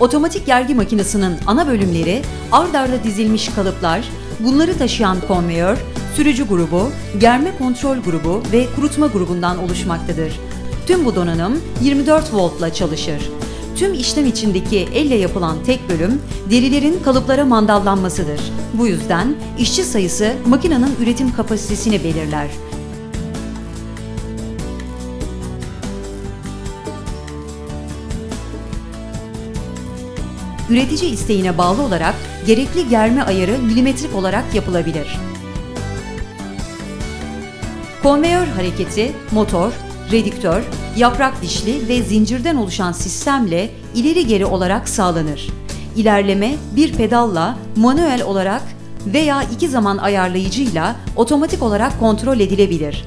Otomatik gergi makinesinin ana bölümleri ard arda dizilmiş kalıplar, bunları taşıyan konveyör, sürücü grubu, germe kontrol grubu ve kurutma grubundan oluşmaktadır. Tüm bu donanım 24 voltla çalışır. Tüm işlem içindeki elle yapılan tek bölüm derilerin kalıplara mandallanmasıdır. Bu yüzden işçi sayısı makinenin üretim kapasitesini belirler. Üretici isteğine bağlı olarak gerekli germe ayarı milimetrik olarak yapılabilir. Konveyör hareketi, motor, redüktör, yaprak dişli ve zincirden oluşan sistemle ileri geri olarak sağlanır. İlerleme bir pedalla manuel olarak veya iki zaman ayarlayıcıyla otomatik olarak kontrol edilebilir.